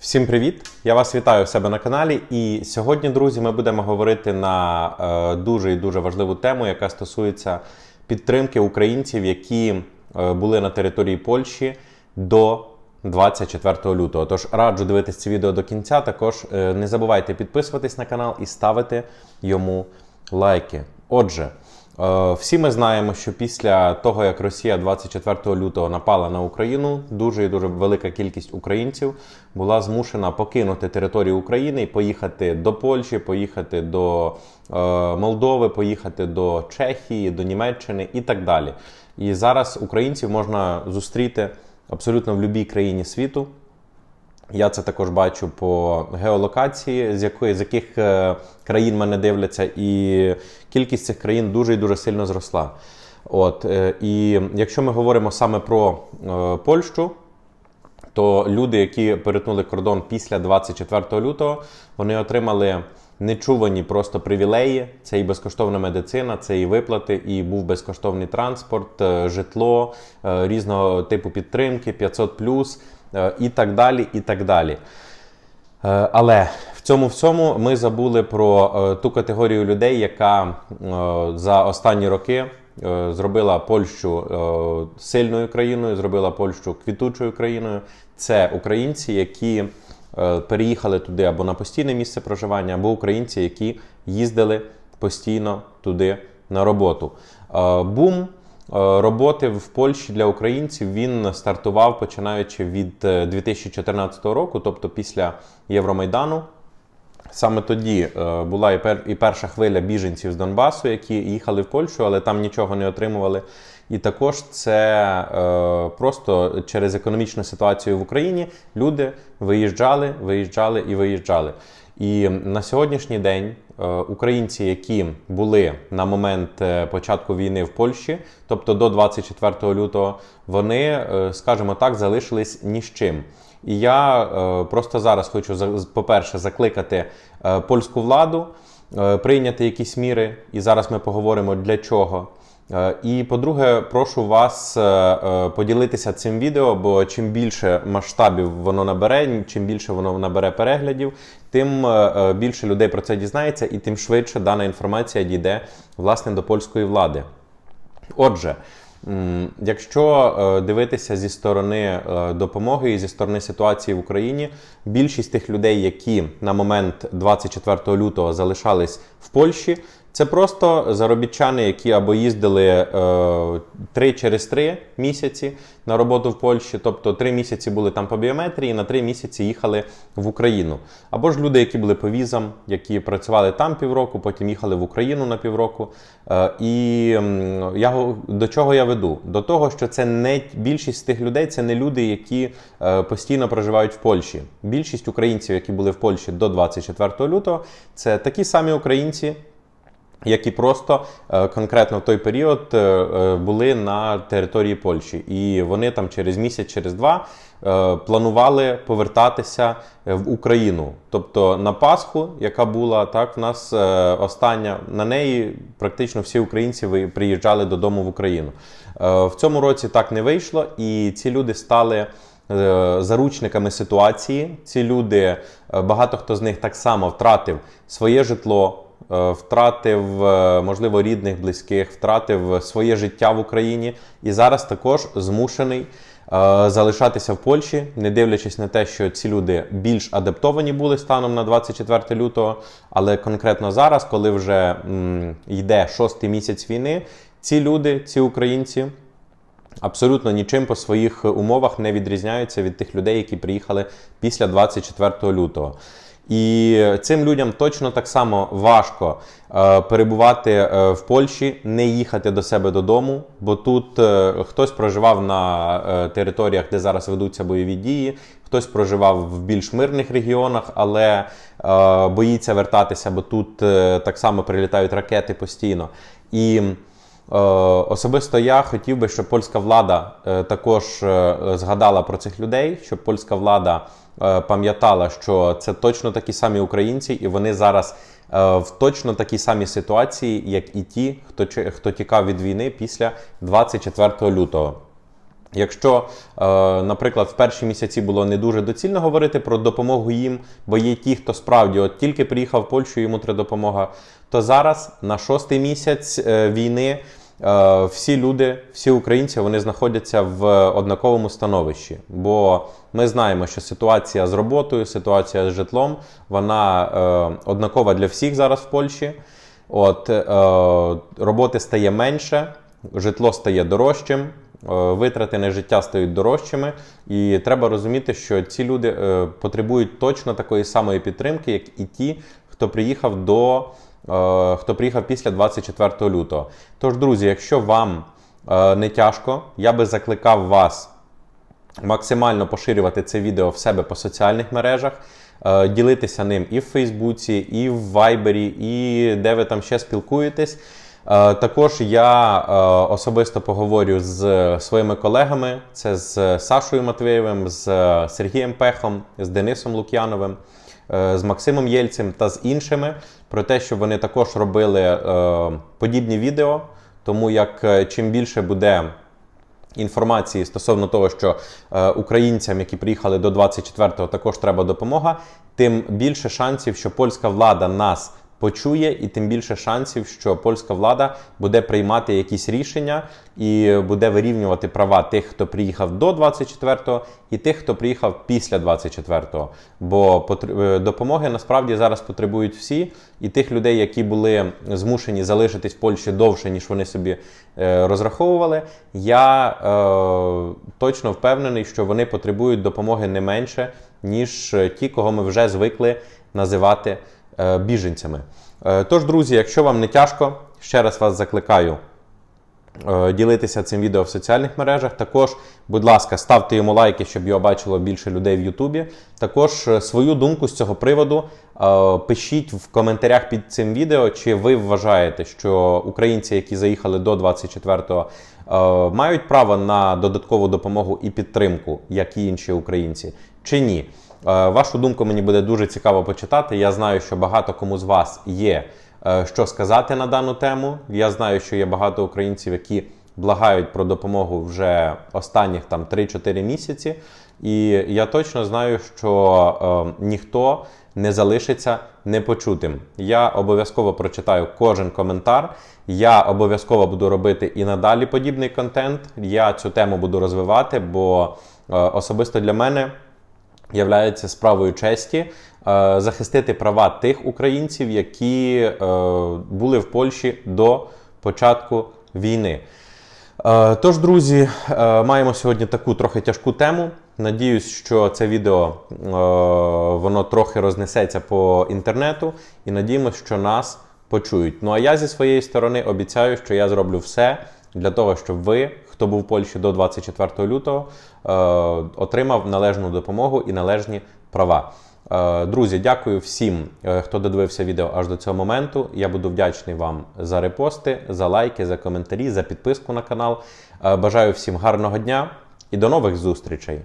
Всім привіт! Я вас вітаю у себе на каналі. І сьогодні, друзі, ми будемо говорити на е, дуже і дуже важливу тему, яка стосується підтримки українців, які е, були на території Польщі до 24 лютого. Тож раджу дивитися це відео до кінця. Також е, не забувайте підписуватись на канал і ставити йому лайки. Отже. Е, Всі ми знаємо, що після того, як Росія 24 лютого напала на Україну, дуже і дуже велика кількість українців була змушена покинути територію України і поїхати до Польщі, поїхати до е, Молдови, поїхати до Чехії, до Німеччини і так далі. І зараз українців можна зустріти абсолютно в будь-якій країні світу. Я це також бачу по геолокації, з якої з яких е, країн мене дивляться, і кількість цих країн дуже і дуже сильно зросла. От е, і якщо ми говоримо саме про е, Польщу, то люди, які перетнули кордон після 24 лютого, вони отримали нечувані просто привілеї. Це і безкоштовна медицина, це і виплати, і був безкоштовний транспорт, житло, різного типу підтримки, 500 е, і так далі. і так далі. Е, Але в цьому всьому ми забули про е, ту категорію людей, яка е, за останні роки е, зробила Польщу е, сильною країною, зробила Польщу квітучою країною. Це українці, які е, переїхали туди або на постійне місце проживання, або українці, які їздили постійно туди на роботу. Е, Бум е, роботи в Польщі для українців він стартував починаючи від е, 2014 року, тобто після Євромайдану. Саме тоді е, була і, перша хвиля біженців з Донбасу, які їхали в Польщу, але там нічого не отримували. І також це е, просто через економічну ситуацію в Україні люди виїжджали, виїжджали і виїжджали. І на сьогоднішній день е, українці, які були на момент е, початку війни в Польщі, тобто до 24 лютого, вони, е, скажімо так, залишились ні з чим. І я просто зараз хочу по-перше закликати польську владу прийняти якісь міри, і зараз ми поговоримо для чого. Е, І по-друге, прошу вас е, е, поділитися цим відео, бо чим більше масштабів воно набере, чим більше воно набере переглядів, тим більше людей про це дізнається, і тим швидше дана інформація дійде власне до польської влади. Отже, якщо дивитися зі сторони допомоги і зі сторони ситуації в Україні, більшість тих людей, які на момент 24 лютого залишались в Польщі, це просто заробітчани, які або їздили е, 3 через 3 місяці на роботу в Польщі, тобто 3 місяці були там по біометрії, на 3 місяці їхали в Україну. Або ж люди, які були по візам, які працювали там півроку, потім їхали в Україну на півроку. Е, і я до чого я веду? До того, що це не більшість тих людей, це не люди, які е, постійно проживають в Польщі. Більшість українців, які були в Польщі до 24 лютого, це такі самі українці, які просто е, конкретно в той період е, е, були на території Польщі, і вони там через місяць, через два планували повертатися в Україну. Тобто на Пасху, яка була так, в нас остання на неї практично всі українці приїжджали додому в Україну. В цьому році так не вийшло, і ці люди стали. Заручниками ситуації ці люди, багато хто з них так само втратив своє житло, втратив, е, можливо, рідних, близьких, втратив своє життя в Україні і зараз також змушений е, залишатися в Польщі, не дивлячись на те, що ці люди більш адаптовані були станом на 24 лютого. Але конкретно зараз, коли вже м, йде шостий місяць війни, ці люди, ці українці. Абсолютно нічим по своїх умовах не відрізняються від тих людей, які приїхали після 24 лютого. І цим людям точно так само важко е, перебувати е, в Польщі, не їхати до себе додому, бо тут е, хтось проживав на е, територіях, де зараз ведуться бойові дії, хтось проживав в більш мирних регіонах, але е, боїться вертатися, бо тут е, так само прилітають ракети постійно. І Особисто я хотів би, щоб польська влада е, також е, згадала про цих людей, щоб польська влада е, пам'ятала, що це точно такі самі українці, і вони зараз е, в точно такій самій ситуації, як і ті, хто хто тікав від війни після 24 лютого. Якщо, е, наприклад, в перші місяці було не дуже доцільно говорити про допомогу їм, бо є ті, хто справді от тільки приїхав в Польщу, йому треба допомога, то зараз на шостий місяць е, війни е, всі люди, всі українці, вони знаходяться в однаковому становищі. Бо ми знаємо, що ситуація з роботою, ситуація з житлом, вона е, однакова для всіх зараз в Польщі. От е, роботи стає менше, житло стає дорожчим, е, витрати на життя стають дорожчими, і треба розуміти, що ці люди е, потребують точно такої самої підтримки, як і ті, хто приїхав до е, хто приїхав після 24 лютого. Тож, друзі, якщо вам е, не тяжко, я би закликав вас максимально поширювати це відео в себе по соціальних мережах, е, ділитися ним і в Фейсбуці, і в Вайбері, і де ви там ще спілкуєтесь. Е, Також я е, особисто поговорю з своїми колегами: це з Сашою Матвієвим, з Сергієм Пехом, з Денисом Лук'яновим, е, з Максимом Єльцем та з іншими про те, що вони також робили е, подібні відео. Тому як е, чим більше буде інформації стосовно того, що е, українцям, які приїхали до 24-го, також треба допомога, тим більше шансів, що польська влада нас почує, і тим більше шансів, що польська влада буде приймати якісь рішення і буде вирівнювати права тих, хто приїхав до 24-го, і тих, хто приїхав після 24-го. Бо е, допомоги насправді зараз потребують всі, і тих людей, які були змушені залишитись в Польщі довше, ніж вони собі е, розраховували. Я е, точно впевнений, що вони потребують допомоги не менше, ніж ті, кого ми вже звикли називати біженцями. Е, Тож, друзі, якщо вам не тяжко, ще раз вас закликаю е, ділитися цим відео в соціальних мережах. Також, будь ласка, ставте йому лайки, щоб його бачило більше людей в Ютубі. Також е, свою думку з цього приводу е, пишіть в коментарях під цим відео, чи ви вважаєте, що українці, які заїхали до 24-го, е, мають право на додаткову допомогу і підтримку, як і інші українці, чи ні. Е, Вашу думку мені буде дуже цікаво почитати. Я знаю, що багато кому з вас є е, що сказати на дану тему. Я знаю, що є багато українців, які благають про допомогу вже останніх там 3-4 місяці. І я точно знаю, що е, ніхто не залишиться непочутим. Я обов'язково прочитаю кожен коментар. Я обов'язково буду робити і надалі подібний контент. Я цю тему буду розвивати, бо е, особисто для мене являється справою честі е, захистити права тих українців, які е, були в Польщі до початку війни. Е, Тож, друзі, е, маємо сьогодні таку трохи тяжку тему. Надіюсь, що це відео е, воно трохи рознесеться по інтернету, і надіємося, що нас почують. Ну а я зі своєї сторони обіцяю, що я зроблю все для того, щоб ви, хто був в Польщі до 24 лютого, е, отримав належну допомогу і належні права. Е, Друзі, дякую всім, е, хто додивився відео аж до цього моменту. Я буду вдячний вам за репости, за лайки, за коментарі, за підписку на канал. Бажаю всім гарного дня і до нових зустрічей!